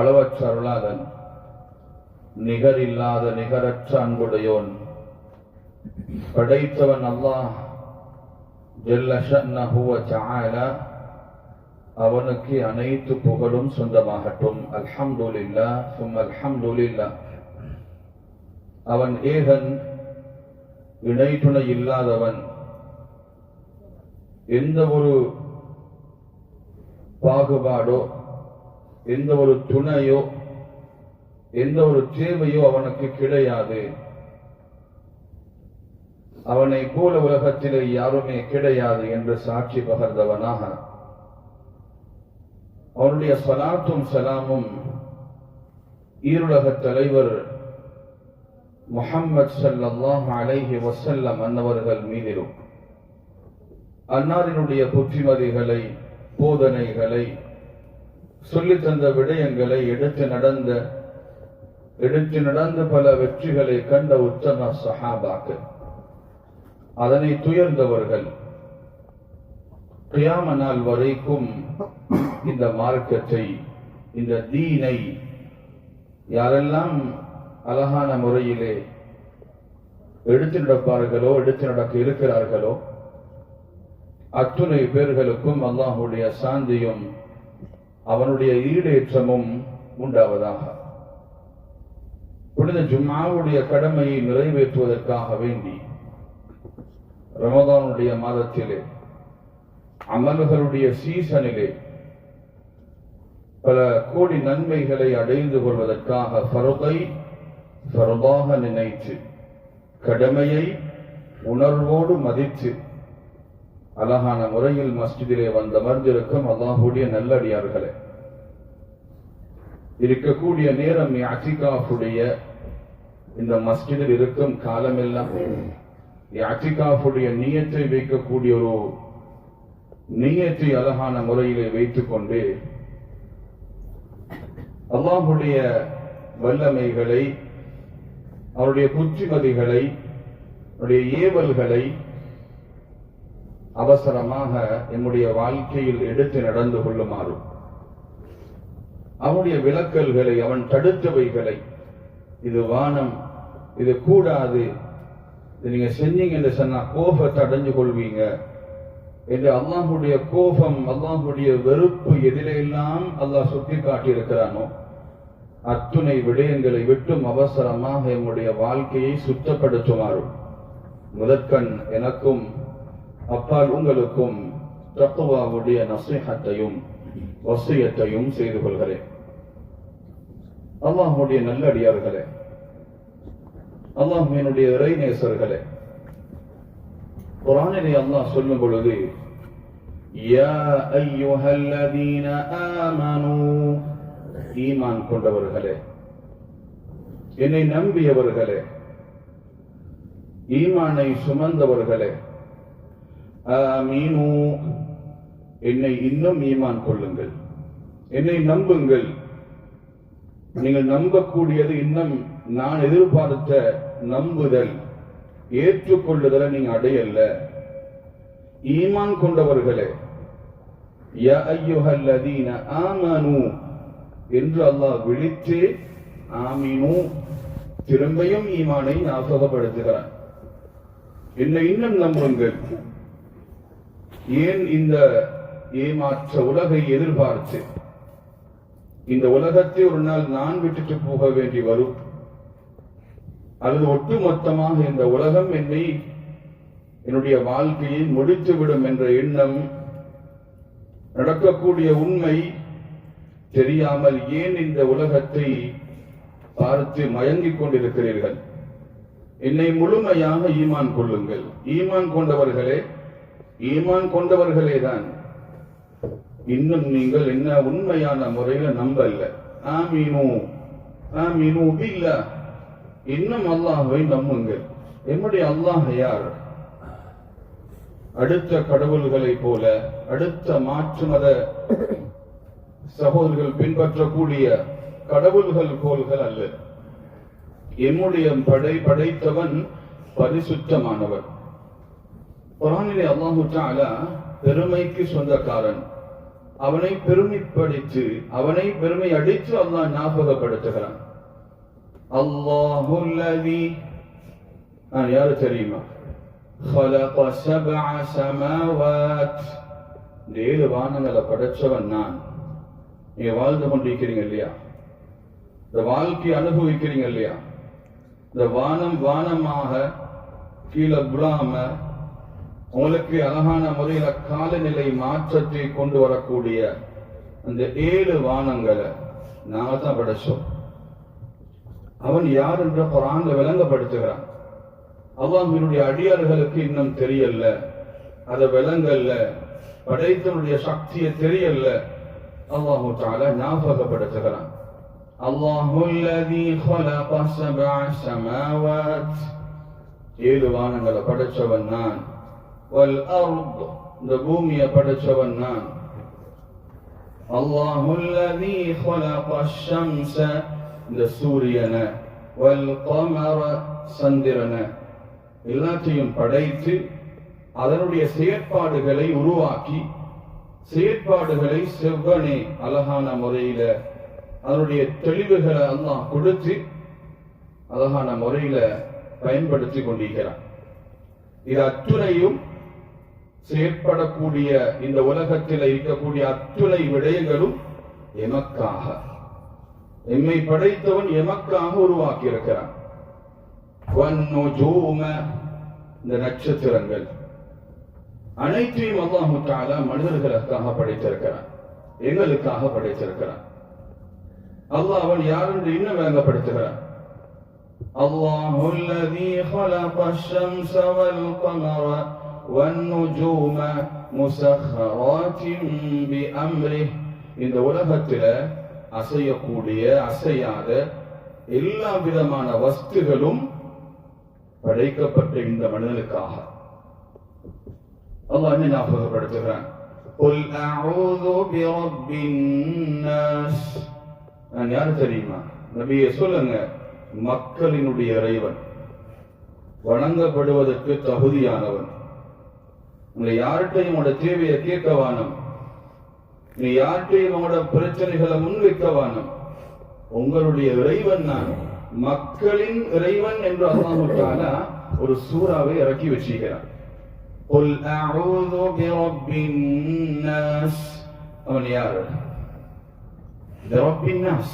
அளவற்ற அருளாளன் நிகரில்லாத நிகரற்ற அன்புடையோன். படைத்தவன் அல்லாஹ் அவனுக்கு அனைத்து புகழும் சொந்தமாகட்டும். அல்ஹம்துல்லா சும் அல்ஹம்துலில்லாஹ். அவன் ஏகன் இணைத்துணை இல்லாதவன். எந்த ஒரு பாகுபாடோ எந்த ஒரு துணையோ எந்த ஒரு தேவையோ அவனுக்கு கிடையாது. அவனை போல உலகத்திலே யாருமே கிடையாது என்று சாட்சி பகர்ந்தவனாக. அவனுடைய சலாத்தும் சலாமும் ஈருலக தலைவர் முகம்மது ஸல்லல்லாஹு அலைஹி வசல்லம் அன்னவர்கள் மீதிலும் அன்னாரினுடைய புத்திமதிகளை போதனைகளை சொல்லி தந்த விடயங்களை எடுத்து நடந்த எடுத்து நடந்த பல வெற்றிகளை கண்ட உத்தம சஹாபாக்கள். அதனை துயர்ந்தவர்கள் கியாம நாள் வரைக்கும் இந்த மார்க்கத்தை இந்த தீனை யாரெல்லாம் அழகான முறையிலே எடுத்து நடப்பார்களோ எடுத்து நடக்க இருக்கிறார்களோ அத்துணை பேர்களுக்கும் அல்லாஹுடைய சாந்தியும் அவனுடைய ஈடேற்றமும் உண்டாவதாக. புனித ஜும்மாவுடைய கடமையை நிறைவேற்றுவதற்காக வேண்டி ரமதானுடைய மாதத்திலே அமல்களுடைய சீசனிலே பல கோடி நன்மைகளை அடைந்து கொள்வதற்காக பருதை பருதாக நினைத்து கடமையை உணர்வோடு மதித்து அழகான முறையில் மஸ்ஜிதிலே வந்தமர்ந்திருக்கும் அல்லாஹுடைய நல்லடியார்களே இருக்கக்கூடிய நேரம் அச்சிகாஃபுடைய இந்த மஸ்ஜிதில் இருக்கும் காலமெல்லாம் அச்சிகாஃபுடைய நீயத்தை வைக்கக்கூடிய ஒரு நீயத்தை அழகான முறையிலே வைத்துக் கொண்டு அல்லாஹுடைய வல்லமைகளை அவருடைய புத்திமதிகளை அவருடைய ஏவல்களை அவசரமாக என்னுடைய வாழ்க்கையில் எடுத்து நடந்து கொள்ளுமாறும் அவனுடைய விளக்கல்களை அவன் தடுத்தவைகளை இது வானம் இது கூடாது இது நீங்க செஞ்சீங்க என்று சொன்னா கோபத்தை அடைஞ்சு கொள்வீங்க என்று அல்லாஹுடைய கோபம் அல்லாஹுடைய வெறுப்பு எதிலெல்லாம் அல்லாஹ் சுட்டி காட்டியிருக்கிறானோ அத்துணை விடயங்களை விட்டும் அவசரமாக என்னுடைய வாழ்க்கையை சுத்தப்படுத்துமாறு. முதற்கண் எனக்கும் அப்பால் உங்களுக்கும் தத்துவாவுடைய நசீகத்தையும் வசியத்தையும் செய்து கொள்கிறேன். அல்லாஹுடைய நல்லடியார்களே அல்லாஹினுடைய இறை நேசர்களே குரானிலே அல்லாஹ் சொல்லும் பொழுது யா ஐயுஹல்லதீன ஆமனூ ஈமான் கொண்டவர்களே என்னை நம்பியவர்களே ஈமானை சுமந்தவர்களே ஆமீனு என்னை இன்னும் ஈமான் கொள்ளுங்கள். என்னை நம்புங்கள். நீங்கள் நம்பக்கூடியது இன்னும் நான் எதிர்பார்த்த நம்புதல். ஏற்றுக்கொள்ளுதலை நீங்க அடையல்ல. ஈமான் கொண்டவர்களே யா ஆமனு என்று அல்லாஹ் விழித்து ஆமினு திரும்பியும் ஈமானை ஞாபகப்படுத்துகிறான் என்னை இன்னும் நம்புங்கள். ஏன் இந்த ஏமாற்ற உலகை எதிர்பார்த்து. இந்த உலகத்தை ஒரு நாள் நான் விட்டுட்டு போக வேண்டி வரும். அல்லது ஒட்டுமொத்தமாக இந்த உலகம் என்னை என்னுடைய வாழ்க்கையை முடித்துவிடும் என்ற எண்ணம் நடக்கக்கூடிய உண்மை தெரியாமல் ஏன் இந்த உலகத்தை பார்த்து மயங்கிக் கொண்டிருக்கிறீர்கள்? என்னை முழுமையாக ஈமான் கொள்ளுங்கள். ஈமான் கொண்டவர்களே ஈமான் கொண்டவர்களே தான் இன்னும் நீங்கள் என்ன உண்மையான முறையில நம்பல. ஆமீனு. ஆமீனு பில்லா. இன்னும் அல்லாஹை நம்புங்கள். என்னுடைய அல்லாஹ் யார்? அடுத்த கடவுள்களை போல அடுத்த மாற்று மத சகோதரர்கள் பின்பற்றக்கூடிய கடவுள்கள் போல்கள் அல்ல. என்னுடைய படை படைத்தவன் பரிசுத்தமானவர். குரானிலே அல்லாஹு பெருமைக்கு சொந்தக்காரன். அவனை பெருமைப்படுத்தி அவனை பெருமை அடித்து அல்லாஹ் ஞாபகப்படுத்துகிறான் அல்லாஹுல்லதி நான் யாரு தெரியுமா خلق سبع سماوات இந்த ஏழு வானங்களை படைச்சவன் நான் நீங்க வாழ்ந்து கொண்டிருக்கிறீங்க இல்லையா இந்த வாழ்க்கையை அனுபவிக்கிறீங்க இல்லையா இந்த வானம் வானமாக கீழே விழாம உங்களுக்கு அழகான முறையில காலநிலை மாற்றத்தை கொண்டு வரக்கூடிய அந்த ஏழு வானங்களை நாம தான் படைச்சோம். அவன் யார் என்ற குரான்ல விளங்கப்படுத்துகிறான். அல்லாஹினுடைய அடியார்களுக்கு இன்னும் தெரியல. அதை விளங்கல்ல படைத்தனுடைய சக்தியை தெரியல. அல்லாஹு தால ஞாபகப்படுத்துகிறான். அல்லாஹு ஏழு வானங்களை படைச்சவன் நான். வல் அர்த் இந்த பூமியை படைச்சவன் நான் அல்லாஹு الذي خلق الشمس இந்த சூரியனை வல் قمر சந்திரனை எல்லாத்தையும் படைத்து அதனுடைய செயற்பாடுகளை உருவாக்கி செயற்பாடுகளை செவ்வனே அழகான முறையில அதனுடைய தெளிவுகளை அல்லாஹ் கொடுத்து அழகான முறையில பயன்படுத்தி கொண்டிருக்கிறான் இது அத்துணையும் செயற்படக்கூடிய இந்த உலகத்தில் இருக்கக்கூடிய அத்துளை விடயங்களும் எமக்காக. எம்மை படைத்தவன் எமக்காக உருவாக்கி இருக்கிறான் இந்த நட்சத்திரங்கள். அனைத்தையும் அல்லாஹால மனிதர்களுக்காக படைத்திருக்கிறான். எங்களுக்காக படைத்திருக்கிறான். அல்லாஹ் அவன் யார் என்று இன்னும் விளங்கப்படுத்துகிறான்? அல்லாஹு الذي خلق الشمس والقمر والنجوم مسخرات بأمره இந்த உலகத்துல அசையக்கூடிய அசையாத எல்லா விதமான வஸ்துகளும் படைக்கப்பட்ட இந்த மனிதனுக்காக அல்லாஹ் என்ன ஞாபகப்படுத்துகிறான் قل أعوذ برب الناس நான் யார் தெரியுமா நபியே சொல்லுங்க மக்களினுடைய இறைவன் வணங்கப்படுவதற்கு தகுதியானவன் உங்களை யார்கிட்டையும் உங்களோட தேவையை கேட்க வானம் நீ யார்கிட்டையும் உங்களோட பிரச்சனைகளை முன்வைக்க வானம் உங்களுடைய இறைவன் நான் மக்களின் இறைவன் என்று அல்லாஹு தஆலா ஒரு சூறாவை இறக்கி வச்சிருக்கிறான் قل أعوذ برب الناس அவன் யார் برب الناس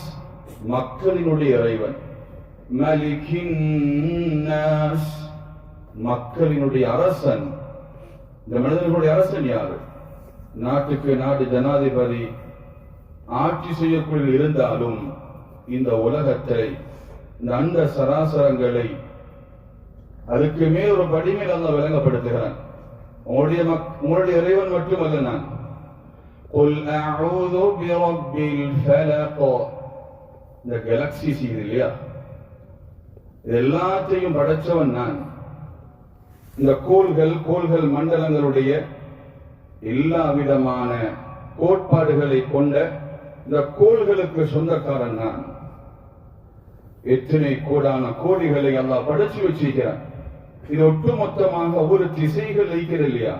மக்களினுடைய இறைவன் மலிகின் நாஸ் மக்களினுடைய அரசன் இந்த மனிதர்களுடைய அரசன் யாரு நாட்டுக்கு நாடு ஜனாதிபதி ஆட்சி செய்யக்குள் இருந்தாலும் இந்த உலகத்தை இந்த அண்ட சராசரங்களை அதுக்கு மேல் ஒரு படிமேல் அல்ல விளங்கப்படுத்துகிறான் உங்களுடைய மக்- உங்களுடைய இறைவன் மட்டுமல்ல நான் قل أعوذ برب الفلق இந்த கேலக்சிஸ் இது இல்லையா இது எல்லாத்தையும் படைச்சவன் நான் இந்த கோள்கள் கோள்கள் மண்டலங்களுடைய எல்லா விதமான கோட்பாடுகளை கொண்ட இந்த கோள்களுக்கு சொந்தக்காரன் நான். எத்தனை கோடான கோடிகளை அல்லா படைச்சு வச்சிருக்கிறான். இது ஒட்டுமொத்தமாக ஒவ்வொரு திசைகள் வைக்கிறது இல்லையா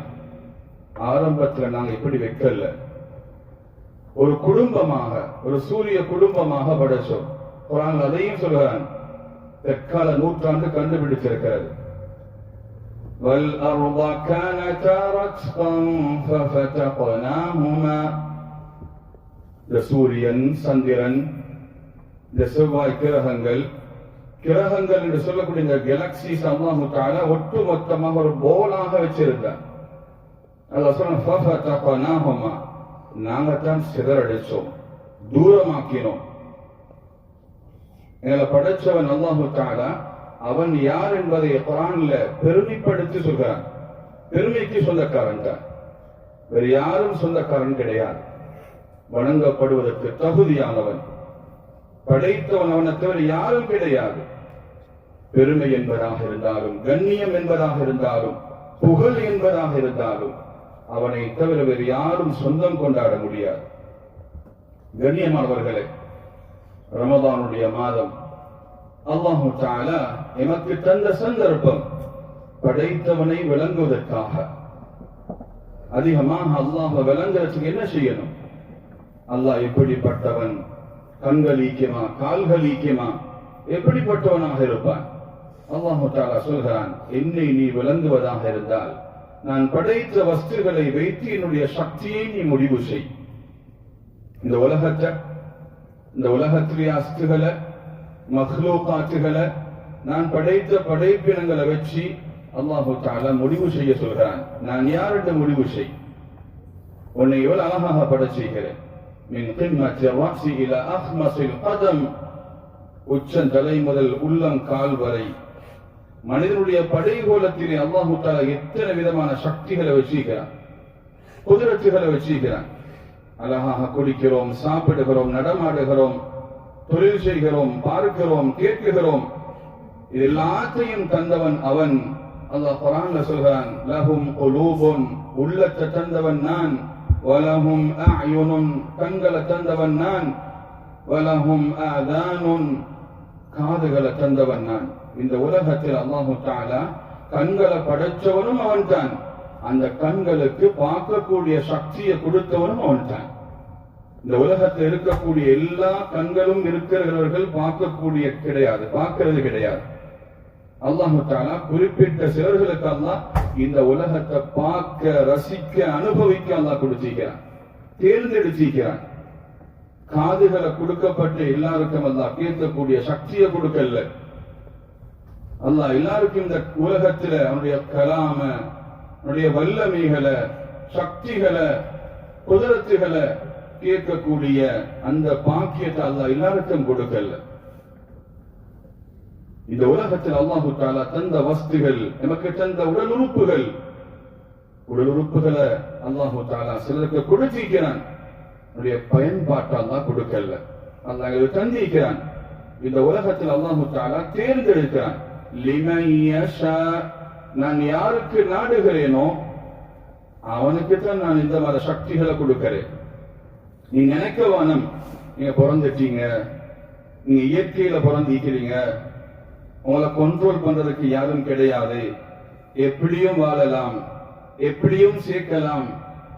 ஆரம்பத்துல நாங்க இப்படி வைக்கல. ஒரு குடும்பமாக ஒரு சூரிய குடும்பமாக படைச்சோம். குரான் அதையும் சொல்கிறான். தற்கால நூற்றாண்டு கண்டுபிடிச்சிருக்கிறது والأرض كانتا رتقا ففتقناهما இந்த சூரியன் சந்திரன் இந்த செவ்வாய் கிரகங்கள் கிரகங்கள் என்று சொல்லக்கூடிய இந்த கேலக்சிஸ் அல்லாஹு தஆலா ஒட்டு மொத்தமாக ஒரு போலாக வச்சிருந்தார் அல்லாஹ் சொன்ன ஃபஃபதகனாஹுமா நாங்க தான் சிதறடிச்சோம் தூரமாக்கினோம் எங்களை படைச்சவன் அல்லாஹு தஆலா அவன் யார் என்பதை குரான்ல பெருமைப்படுத்தி சொல்கிறான் பெருமைக்கு சொந்தக்காரன் தான் வேறு யாரும் சொந்தக்காரன் கிடையாது. வணங்கப்படுவதற்கு தகுதியானவன். படைத்தவன் அவனை தவிர யாரும் கிடையாது. பெருமை என்பதாக இருந்தாலும் கண்ணியம் என்பதாக இருந்தாலும் புகழ் என்பதாக இருந்தாலும் அவனை தவிர வேறு யாரும் சொந்தம் கொண்டாட முடியாது. கண்ணியமானவர்களே ரமதானுடைய மாதம் அல்லாஹு தாலா எமக்கு தந்த சந்தர்ப்பம் படைத்தவனை விளங்குவதற்காக. அதிகமாக அல்லாஹ விளங்குறதுக்கு என்ன செய்யணும்? அல்லாஹ் எப்படிப்பட்டவன்? கண்கள் ஈக்கியமா? கால்கள் ஈக்கியமா? எப்படிப்பட்டவனாக இருப்பான்? அல்லாஹு தாலா சொல்கிறான் என்னை நீ விளங்குவதாக இருந்தால் நான் படைத்த வஸ்துகளை வைத்து என்னுடைய சக்தியை நீ முடிவு செய். இந்த உலகத்தை இந்த உலகத்திலே அஸ்துகளை மஹ்லோகாத்துகளை நான் படைத்த படைப்பினங்களை வச்சு அல்லாஹு தாலா முடிவு செய்ய சொல்கிறான் நான் யார்கிட்ட முடிவு செய்? உன்னை எவ்வளவு அழகாக பட செய்கிறேன். உச்சம் தலை முதல் உள்ளம் கால் வரை. மனிதனுடைய படைகோலத்திலே அல்லாஹு தாலா எத்தனை விதமான சக்திகளை வச்சிருக்கிறான்? குதிரத்துகளை வச்சிருக்கிறான். அழகாக குடிக்கிறோம் சாப்பிடுகிறோம் நடமாடுகிறோம். தொழில் செய்கிறோம் பார்க்கிறோம் கேட்கிறோம். இது எல்லாத்தையும் தந்தவன் அவன். அல்லாஹ் குரான்ல சொல்றான் லஹும் குலூபுன் உள்ளத்தை தந்தவன் நான். வலஹும் அயுனுன் கண்களை தந்தவன் நான். வலஹும் ஆதானுன் காதுகளை தந்தவன் நான். இந்த உலகத்தில் அல்லாஹு தாலா கண்களை படைச்சவனும் அவன்தான். அந்த கண்களுக்கு பார்க்கக்கூடிய சக்தியை கொடுத்தவனும் அவன்தான். இந்த உலகத்தில் இருக்கக்கூடிய எல்லா கண்களும் இருக்கிறவர்கள் பார்க்கக்கூடிய கிடையாது பார்க்கிறது கிடையாது. அல்லாஹு தாலா குறிப்பிட்ட சிலர்களுக்கு அல்லாஹ் இந்த உலகத்தை பார்க்க ரசிக்க அனுபவிக்க அல்லாஹ் கொடுத்திருக்கிறான். தேர்ந்தெடுத்திருக்கிறான். காதுகளை கொடுக்கப்பட்ட எல்லாருக்கும் அல்லாஹ் கேட்கக்கூடிய சக்தியை கொடுக்கல. அல்லாஹ் எல்லாருக்கும் இந்த உலகத்துல அவனுடைய கலாம அவனுடைய வல்லமைகளை சக்திகளை குதிரத்துகளை கேட்கக்கூடிய அந்த பாக்கியத்தை அல்லாஹ் எல்லாருக்கும் கொடுக்கல. இந்த உலகத்தில் அல்லாஹு தாலா தந்த வஸ்துகள் நமக்கு தந்த உடல் உறுப்புகள் உடல் உறுப்புகளை அல்லாஹு தாலா சிலருக்கு கொடுத்திருக்கிறான். பயன்பாட்டை அல்லாஹ் கொடுக்கல. அல்லாஹ் இது தந்திருக்கிறான். இந்த உலகத்தில் அல்லாஹு தாலா தேர்ந்தெடுக்கிறான். நான் யாருக்கு நாடுகிறேனோ அவனுக்கு தான் நான் இந்த மாதிரி சக்திகளை கொடுக்கிறேன். நீ நினைக்க வானம் நீங்க பிறந்துட்டீங்க. நீங்க இயற்கையில பிறந்திருக்கிறீங்க. உங்களை கண்ட்ரோல் பண்றதுக்கு யாரும் கிடையாது. எப்படியும் வாழலாம் எப்படியும் சேர்க்கலாம்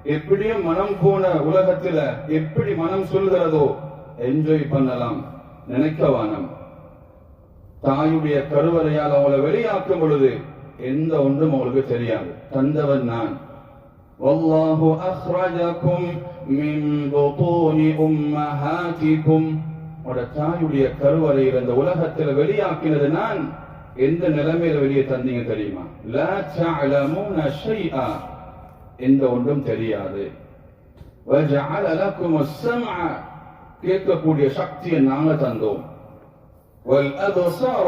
எப்படியும் மனம் போன உலகத்துல எப்படி மனம் சொல்கிறதோ என்ஜாய் பண்ணலாம். நினைக்க வானம். தாயுடைய கருவறையால் அவங்களை வெளியாக்கும் பொழுது எந்த ஒன்றும் அவங்களுக்கு தெரியாது. தந்தவன் நான். والله أخرجكم من بطون أمهاتكم உங்களோட தாயுடைய கருவறையில் இந்த உலகத்தில் வெளியாக்கினது நான் எந்த நிலைமையில வெளியே தந்தீங்க தெரியுமா லா தஅலமூன ஷைஆ எந்த ஒன்றும் தெரியாது وجعل لكم السمع கேட்கக்கூடிய சக்தியை நாங்க தந்தோம் والابصار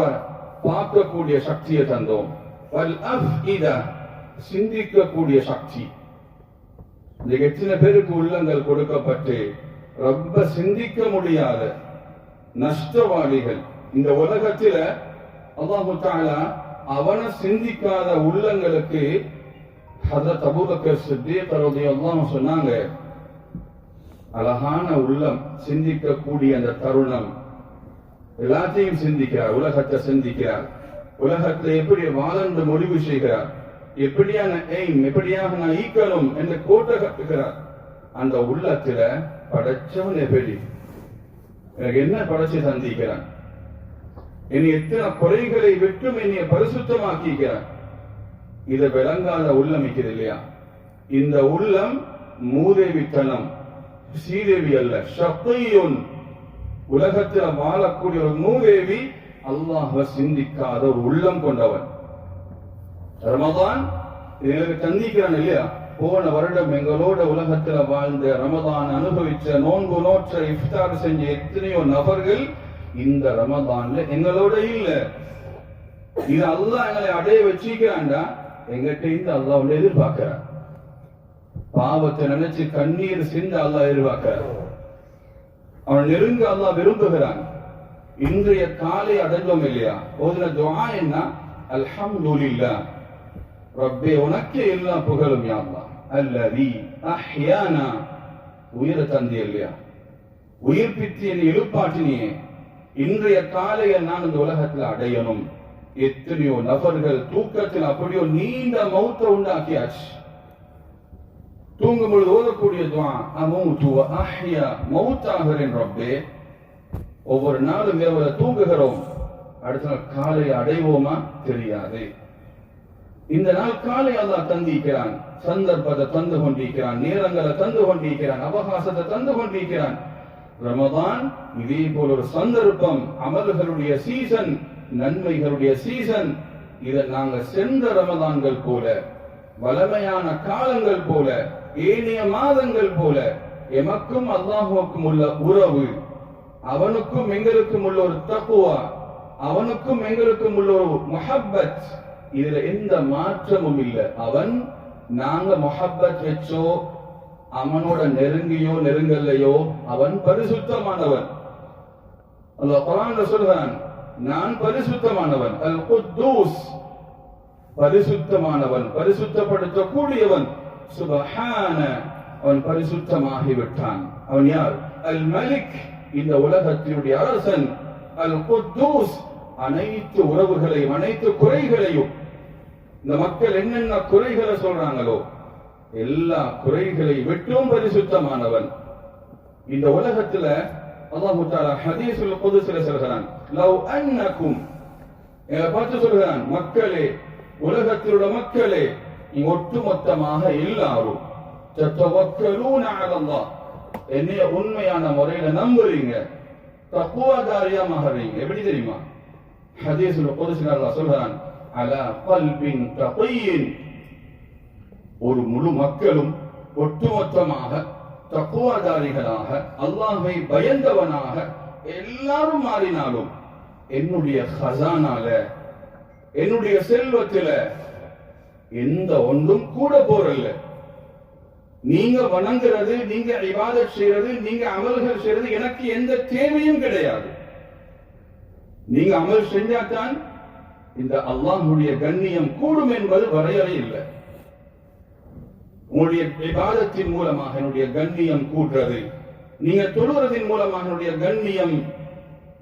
பார்க்கக்கூடிய சக்தியை தந்தோம் والافئده சிந்திக்கக்கூடிய சக்தி இந்த எத்தனை பேருக்கு உள்ளங்கள் கொடுக்கப்பட்டு ரொம்ப சிந்திக்க முடியாத நஷ்டவாளிகள். இந்த உலகத்துல அல்லாஹு தாலா அவனை சிந்திக்காத உள்ளங்களுக்கு ஹதரத் அபூபக்கர் சித்திக் ரலியல்லாஹு சொன்னாங்க அழகான உள்ளம் சிந்திக்கக்கூடிய அந்த தருணம் எல்லாத்தையும் சிந்திக்கிறார் உலகத்தை சிந்திக்கிறார். உலகத்தை எப்படி வாழ்ந்து முடிவு செய்கிறார். எப்படியான எய்ம் எப்படியாக நான் ஈக்கணும் என்று கோட்டை கட்டுகிறார். அந்த உள்ளத்துல படைச்சவன் எப்படி எனக்கு என்ன படைச்சு சந்திக்கிறான் என்னை எத்தனை குறைகளை விட்டும் என்னை பரிசுத்தமாக்கிக்கிறான். இதை விளங்காத உள்ளம் இருக்கிறது இல்லையா? இந்த உள்ளம் மூதேவித்தனம் ஸ்ரீதேவி அல்ல சத்தையொன் உலகத்தில் வாழக்கூடிய ஒரு மூதேவி அல்லாஹ சிந்திக்காத ஒரு உள்ளம் கொண்டவன். ரமதான் எங்களுக்கு எனக்கு தந்திக்கிறான் இல்லையா? போன வருடம் எங்களோட உலகத்துல வாழ்ந்த ரமதான் அனுபவிச்ச நோன்பு நோற்ற இஃப்தார் செஞ்ச எத்தனையோ நபர்கள் இந்த ரமதான்ல எங்களோட இல்ல. இது அல்லாஹ் எங்களை அடைய வச்சிக்கிறான்டா எங்கிட்ட இருந்து அல்லாஹ் உள்ள எதிர்பார்க்கிறான். பாவத்தை நினைச்சு கண்ணீர் சிந்த அல்லாஹ் எதிர்பார்க்கிறான். அவன் நெருங்க அல்லாஹ் விரும்புகிறான். இன்றைய காலை அடைஞ்சோம் இல்லையா? ஓதுன துவா என்ன? அல்ஹம்துலில்லாஹ். ரப்பே உனக்கே எல்லா புகழும் யா அல்லாஹ். அல்லதி அஹ்யானா. உயிர தந்தி இல்லையா? உயிர்ப்பித்து என்னை எழுப்பாட்டினியே இன்றைய காலையை நான் இந்த உலகத்தில் அடையணும். எத்தனையோ நபர்கள் தூக்கத்தில் அப்படியோ நீண்ட மௌத்த உண்டாக்கியாச்சு. தூங்கும் பொழுது ஓதக்கூடிய துவா அமௌத்து மௌத்தாகிறேன் ரப்பே. ஒவ்வொரு நாளும் எவ்வளவு தூங்குகிறோம். அடுத்த நாள் காலையை அடைவோமா? தெரியாது. இந்த நாள் காலை அல்லாஹ் தந்திருக்கிறான். சந்தர்ப்பத்தை தந்து கொண்டிருக்கிறான். நேரங்களை தந்து கொண்டிருக்கிறான். அவகாசத்தை தந்து கொண்டிருக்கிறான். ரமதான் இதே போல ஒரு சந்தர்ப்பம் அமல்களுடைய சீசன் நன்மைகளுடைய சீசன் இதை நாங்க சென்ற ரமதான்கள் போல வளமையான காலங்கள் போல ஏனைய மாதங்கள் போல எமக்கும் அல்லாஹுக்கும் உள்ள உறவு அவனுக்கும் எங்களுக்கும் உள்ள ஒரு தக்குவா அவனுக்கும் எங்களுக்கும் உள்ள ஒரு மொஹப்பத் இதுல எந்த மாற்றமும் இல்லை. அவன் நாங்க மொஹப்பத் வச்சோ அவனோட நெருங்கியோ நெருங்கல்லையோ அவன் பரிசுத்தமானவன். அல்லாஹ் சொல்றான் நான் பரிசுத்தமானவன். அல் குத்தூஸ் பரிசுத்தமானவன் பரிசுத்தப்படுத்தக்கூடியவன். சுபஹான அவன் பரிசுத்தமாகி விட்டான் அவன் யார்? அல் மலிக் இந்த உலகத்தினுடைய அரசன். அல் குத்தூஸ் அனைத்து உறவுகளையும் அனைத்து குறைகளையும் இந்த மக்கள் என்னென்ன குறைகளை சொல்றாங்களோ எல்லா குறைகளை விட்டும் பரிசுத்தமானவன். இந்த உலகத்துல அல்லாஹு தஆலா ஹதீஸுல் குதுஸ்ல சொல்கிறான் லவ் அன்னக்கும். பார்த்து சொல்கிறான் மக்களே உலகத்திலுள்ள மக்களே நீ ஒட்டுமொத்தமாக எல்லாரும் தத்தவக்கலூன அலல்லாஹ். என்னைய உண்மையான முறையில நம்புறீங்க. தக்குவாதாரியா மாறுறீங்க எப்படி தெரியுமா? ஹதீஸுல் குதுஸ்ல அல்லாஹ் சொல்கிறான் அலா கல்பின் தகையின் ஒரு முழு மக்களும் ஒட்டுமொத்தமாக தக்குவாதாரிகளாக அல்லாஹை பயந்தவனாக எல்லாரும் மாறினாலும் என்னுடைய ஹசானால என்னுடைய செல்வத்தில எந்த ஒன்றும் கூட போறல்ல நீங்க வணங்குறது நீங்க இவாத செய்யறது நீங்க அமல்கள் செய்யறது எனக்கு எந்த தேவையும் கிடையாது. நீங்க அமல் செஞ்சாதான் இந்த அல்லாஹுடைய கண்ணியம் கூடும் என்பது வரையறை இல்லை. உங்களுடைய விவாதத்தின் மூலமாக என்னுடைய கண்ணியம் கூட்டுறது நீங்க தொழுவதின் மூலமாக என்னுடைய கண்ணியம்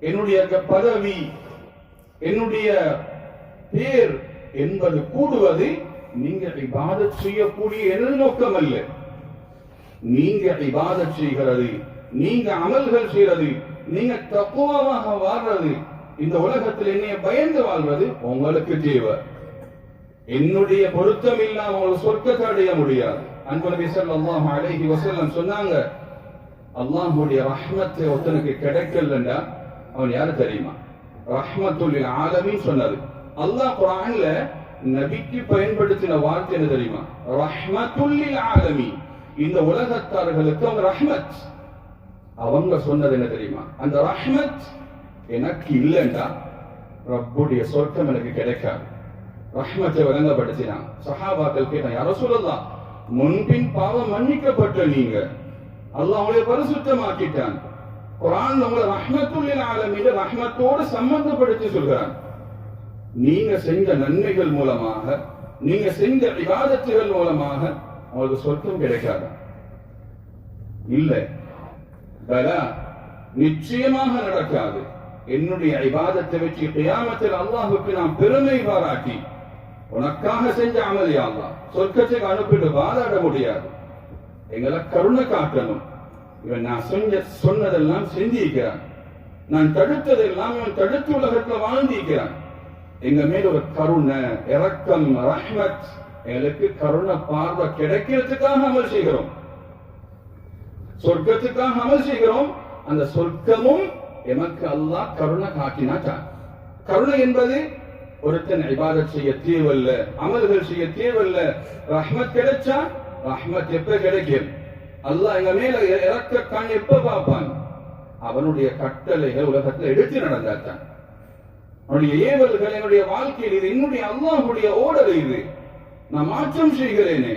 என்னுடைய க- பதவி என்னுடைய பேர் என்பது கூடுவது நீங்க விவாதம் செய்யக்கூடிய எனது நோக்கம் அல்ல. நீங்க விவாதம் செய்கிறது நீங்க அமல்கள் செய்யறது நீங்க தக்குவமாக வாழ்றது இந்த உலகத்தில் என்னைய பயந்து வாழ்வது உங்களுக்கு தேவை என்னுடைய பொருத்தம் இல்லாம உங்களை சொர்க்கத்தை அடைய முடியாது. அன்பு நபி ஸல்லல்லாஹு அலைஹி வசல்லம் சொன்னாங்க அல்லாஹுடைய ரஹ்மத் ஒருத்தனுக்கு கிடைக்கலன்னா அவன் யாரு தெரியுமா? ரஹ்மத்துல் ஆலமின்னு சொன்னாரு சொன்னது. அல்லாஹ் குரான்ல நபிக்கு பயன்படுத்தின வார்த்தை என்ன தெரியுமா? ரஹ்மத்துல் ஆலமி இந்த உலகத்தார்களுக்கு அவங்க ரஹ்மத். அவங்க சொன்னது என்ன தெரியுமா? அந்த ரஹ்மத் எனக்கு இல்லைண்டா ரப்புடைய சொர்க்கம் எனக்கு கிடைக்காது. ரஹ்மத்தை வழங்கப்படுத்தினான். சஹாபாக்கள் கேட்டான் யாரோ சொல்லலாம் முன்பின் பாவம் மன்னிக்கப்பட்ட நீங்க. அல்லாஹ் உங்களை பரிசுத்தமாக்கிட்டான். குரான் உங்களை ரஹ்மத்துள்ள ஆலமீது ரஹ்மத்தோடு சம்பந்தப்படுத்தி சொல்கிறான். நீங்க செஞ்ச நன்மைகள் மூலமாக நீங்க செஞ்ச விவாதத்துகள் மூலமாக அவங்களுக்கு சொர்க்கம் கிடைக்காது. இல்லை. நிச்சயமாக நடக்காது. என்னுடைய ஐபாதத்தை வச்சு கியாமத்தில் அல்லாஹுக்கு நாம் பெருமை பாராட்டி உனக்காக செஞ்ச அமல் யா அல்லாஹ். சொர்க்கத்துக்கு அனுப்பிட்டு வாதாட முடியாது. எங்களை கருணை காட்டணும். இவன் நான் செஞ்ச சொன்னதெல்லாம் செஞ்சிருக்கிறான் நான் தடுத்ததெல்லாம் இவன் தடுத்து உலகத்துல வாழ்ந்திருக்கிறான் எங்க மேல ஒரு கருணை இரக்கம் ரஹ்மத் எங்களுக்கு கருணை பார்வை கிடைக்கிறதுக்காக அமல் செய்கிறோம். சொர்க்கத்துக்காக அமல் செய்கிறோம். அந்த சொர்க்கமும் எமக்கு அல்லாஹ் கருணை காட்டினாச்சான் கருணை என்பது ஒருத்தன் இபாதத் செய்ய தேவல்ல அமல்கள் செய்ய தேவல்ல ரஹ்மத் கிடைச்சா ரஹ்மத் எப்ப கிடைக்கும்? அல்லாஹ் எங்க மேல இறக்க கண் எப்ப பார்ப்பான்? அவனுடைய கட்டளைகள் உலகத்துல எடுத்து நடந்தாச்சான் அவனுடைய ஏவல்கள் என்னுடைய வாழ்க்கையில் இது என்னுடைய அல்லாஹுடைய ஓடல் இது. நான் மாற்றம் செய்கிறேனே.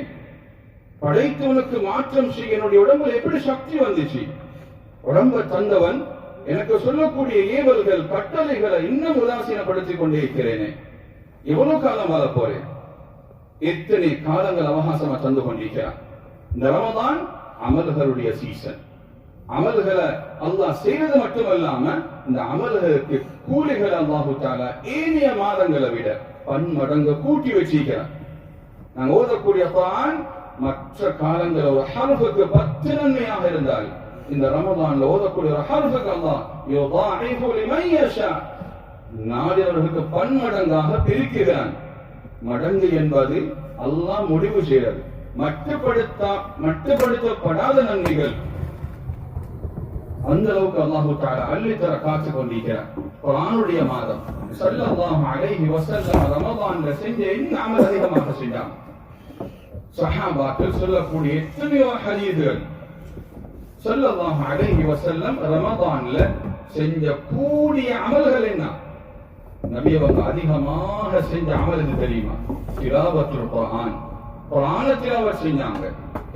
படைத்தவனுக்கு மாற்றம் செய்ய என்னுடைய உடம்புல எப்படி சக்தி வந்துச்சு? உடம்ப தந்தவன் எனக்கு சொல்லக்கூடிய ஏவல்கள் கட்டளைகளை இன்னும் உதாசீனப்படுத்திக் கொண்டே இருக்கிறேனே எவ்வளவு காலம் வாழ போறேன்? எத்தனை காலங்கள் அவகாசமா தந்து கொண்டிருக்கிறான் இந்த ரமதான் அமல்களுடைய சீசன் அமல்களை அல்லாஹ் செய்வது மட்டுமல்லாம இந்த அமல்களுக்கு கூலிகள் அல்லாஹு ஏனைய மாதங்களை விட பன்மடங்கு கூட்டி வச்சிருக்கிறான் நாங்க ஓதக்கூடிய குர்ஆன் மற்ற காலங்கள் ஒரு ஹர்ஃபுக்கு பத்து நன்மையாக இருந்தால் இந்த ரமதான்ல ஓதக்கூடிய ஒரு ஹர்ஃபுக்கு அல்லாஹ் யுதாஇஃபு லிமன் யஷா. நாடியவர்களுக்கு பன்மடங்காக பிரிக்கிறான். மடங்கு என்பது அல்லாஹ் முடிவு செய்யறது மட்டுப்படுத்த மட்டுப்படுத்தப்படாத நன்மைகள். அந்த அளவுக்கு அல்லாஹு தாரா அள்ளி தர காத்து கொண்டிருக்கிறார் குரானுடைய மாதம். ஸல்லல்லாஹு அலைஹி வஸல்லம் ரமதான்ல செஞ்ச என்ன அமல் அதிகமாக செஞ்சான். சஹாபாக்கள் சொல்லக்கூடிய எத்தனையோ ஹதீதுகள் ஸல்லல்லாஹு அடங்கி வசல்லம் ரமதான்ல செஞ்ச கூடிய அமல்கள் என்ன? நபி அவங்க அதிகமாக செஞ்ச அமல் எது தெரியுமா? திலாவத்துல் குர்ஆன். குர்ஆனை திலாவத் செஞ்சாங்க.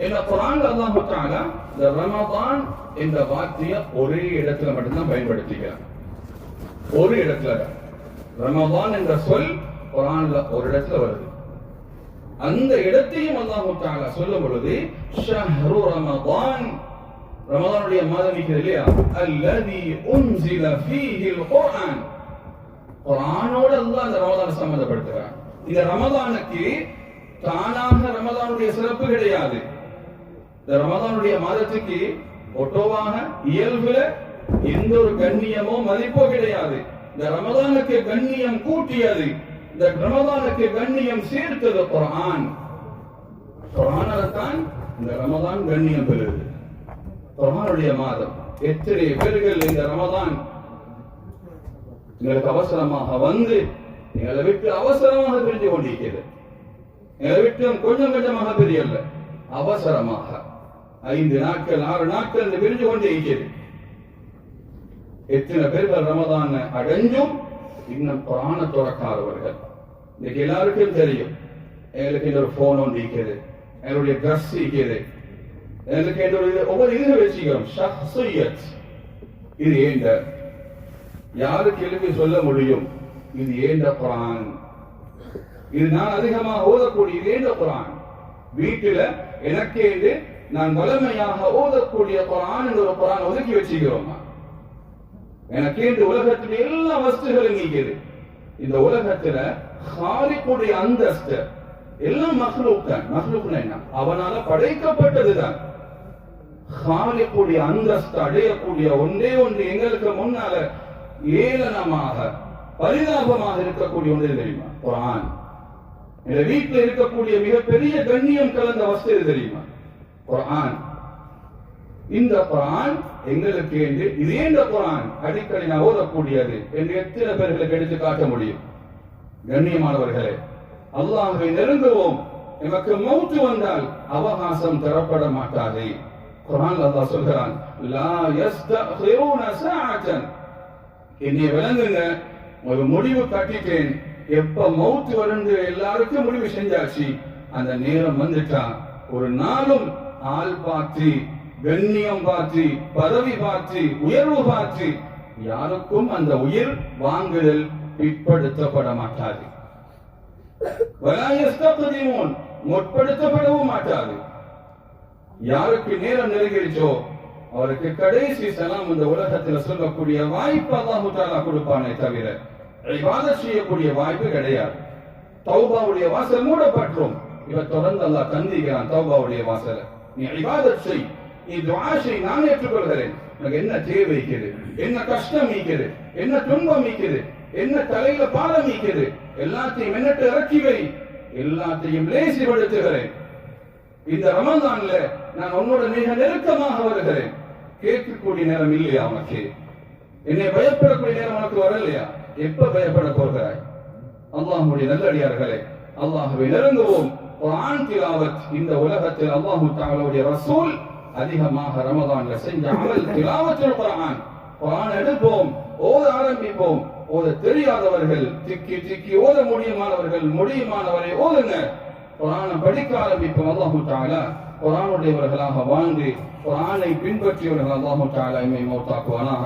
ஏன்னா குரான்ல அல்லாஹ் தஆலா இந்த ரமதான் என்ற வார்த்தையை ஒரே இடத்துல மட்டும்தான் பயன்படுத்திக்கிறார் ஒரு இடத்துல ரமதான் என்ற சொல் குர்ஆன்ல ஒரு இடத்துல வருது. அந்த இடத்தையும் அல்லாஹ் தஆலா சொல்லும் பொழுது ஷஹ்ரு ரமதான் ரமதானுடைய மாதம் இருக்கிறது இல்லையா? அல்லதி உன்சில ஃபீஹில் குர்ஆன் குர்ஆனோட அல்லாஹ் அந்த ரமதானை சம்பந்தப்படுத்துறான் இந்த ரமதானுக்கு தானாக ரமதானுடைய சிறப்பு கிடையாது. இந்த ரமதானுடைய மாதத்துக்கு ஒட்டோவாக இயல்புல எந்த ஒரு கண்ணியமோ மதிப்போ கிடையாது. இந்த ரமதானுக்கு கண்ணியம் கூட்டியது. இந்த ரமதானுக்கு கண்ணியம் சேர்த்தது குரான் குரானால்தான் இந்த ரமதான் கண்ணியம் பெறுது. குரானுடைய மாதம். எத்தனை பேர்கள் இந்த ரமதான் எங்களுக்கு அவசரமாக வந்து எங்களை விட்டு அவசரமாக பிரிஞ்சு கொண்டிருக்கிறது. எங்களை விட்டு கொஞ்சம் கொஞ்சமாக பிரியல்ல அவசரமாக. ஐந்து நாட்கள் ஆறு நாட்கள் என்று பிரிஞ்சு கொண்டே இருக்கிறது. எத்தனை பேர்கள் ரமதான் அடைஞ்சும் இன்னும் பிராண துறக்காதவர்கள். இன்னைக்கு எல்லாருக்கும் தெரியும். எங்களுக்கு இந்த ஒரு போன் ஒன்று இருக்கிறது. எங்களுடைய ட்ரெஸ் இருக்கிறது. எங்களுக்கு கேட்டு ஒரு இது- ஒவ்வொரு இது வச்சுக்கிறோம் ஷஹ்சியத் இது ஏண்ட? யாரு கேள்வி சொல்ல முடியும்? இது ஏண்ட குரான்? இது நான் அதிகமாக ஓதக்கூடிய இது ஏண்ட குரான்? வீட்டில எனக்கேண்டு நான் வலிமையாக ஓதக்கூடிய குரான் என்ற ஒரு குரான் ஒதுக்கி வச்சுக்கிறோம்? எனக்கேண்டு உலகத்தில் எல்லா வஸ்துகளும் நீக்குது இந்த உலகத்துல ஹாலிக்குடைய அந்தஸ்து எல்லாம் மஹ்லூக் தான் மஹ்லூக்னா என்ன? அவனால படைக்கப்பட்டதுதான். ஹாலிக்குடைய அந்தஸ்து அடையக்கூடிய ஒன்றே ஒன்று எங்களுக்கு முன்னால ஏளனமாக பரிதாபமாக இருக்கக்கூடிய ஒன்று தெரியுமா? குரான். இந்த வீட்டில் இருக்கக்கூடிய மிகப்பெரிய கண்ணியம் கலந்த வஸ்து தெரியுமா? குரான். இந்த குரான் எங்களுக்கு என்று இதே இந்த குரான்? அடிக்கடி நான் ஓதக்கூடியது என்று எத்தனை பேர்களுக்கு எடுத்து காட்ட முடியும்? கண்ணியமானவர்களே அல்லாஹை நெருங்குவோம். எமக்கு மௌத்து வந்தால் அவகாசம் தரப்பட மாட்டாதே. குரான் அல்லாஹ் சொல்கிறான் லா யஸ்தகிரூன சாஅத்தன் என்னை விளங்குங்க ஒரு முடிவு கட்டிட்டேன் எப்ப மௌத் வருங்கிற எல்லாருக்கும் முடிவு செஞ்சாச்சு அந்த நேரம் வந்துட்டா ஒரு நாளும் ஆள் பார்த்து கண்ணியம் பார்த்து பதவி பார்த்து உயர்வு பார்த்து யாருக்கும் அந்த உயிர் வாங்குதல் பிற்படுத்தப்பட மாட்டாது முற்படுத்தப்படவும் மாட்டாது யாருக்கு நேரம் நெருங்கிருச்சோ அவருக்கு கடைசி செலாம் இந்த உலகத்துல சொல்லக்கூடிய வாய்ப்பு அல்லாஹு தாலா கொடுப்பானே தவிர இவாத செய்யக்கூடிய வாய்ப்பு கிடையாது. தௌபாவுடைய வாசல் மூடப்பட்டோம் இவ தொடர்ந்து அல்லாஹ் தந்திக்கிறான் தௌபாவுடைய வாசல. நீ இபாதத் செய். நீ துஆ செய் நான் ஏற்றுக்கொள்கிறேன். உனக்கு என்ன தேவை இருக்குது? என்ன கஷ்டம் இருக்குது என்ன துன்பம் இருக்குது என்ன தலையில பாலம் இருக்குது எல்லாத்தையும் என்னட்டு இறக்கி வை. எல்லாத்தையும் லேசிப்படுத்துகிறேன். இந்த ரமதான்ல நான் உன்னோட மிக நெருக்கமாக வருகிறேன். கேட்கக்கூடிய நேரம் இல்லையா உனக்கு? என்னை பயப்படக்கூடிய நேரம் உனக்கு வரலையா? எப்ப பயப்பட போகிறாய்? அல்லாஹுடைய நல்லடியார்களே அல்லாஹுவை நெருங்குவோம். ஆண் திலாவத் இந்த உலகத்தில் அல்லாஹு தாங்களுடைய ரசூல் அதிகமாக ரமதான்ல செஞ்ச அமல் திலாவத்தில் குர்ஆன். குர்ஆன் எடுப்போம் ஓத ஆரம்பிப்போம். ஓத தெரியாதவர்கள் திக்கி திக்கி ஓத முடியுமானவர்கள் முடியுமானவரை ஓதுங்க. குரானை படிக்க ஆரம்பிப்போம் அல்லாஹு தாலா குரானுடையவர்களாக வாழ்ந்து குரானை பின்பற்றியவர்கள் அல்லாஹு தாலா இமை மௌத்தாக்குவானாக.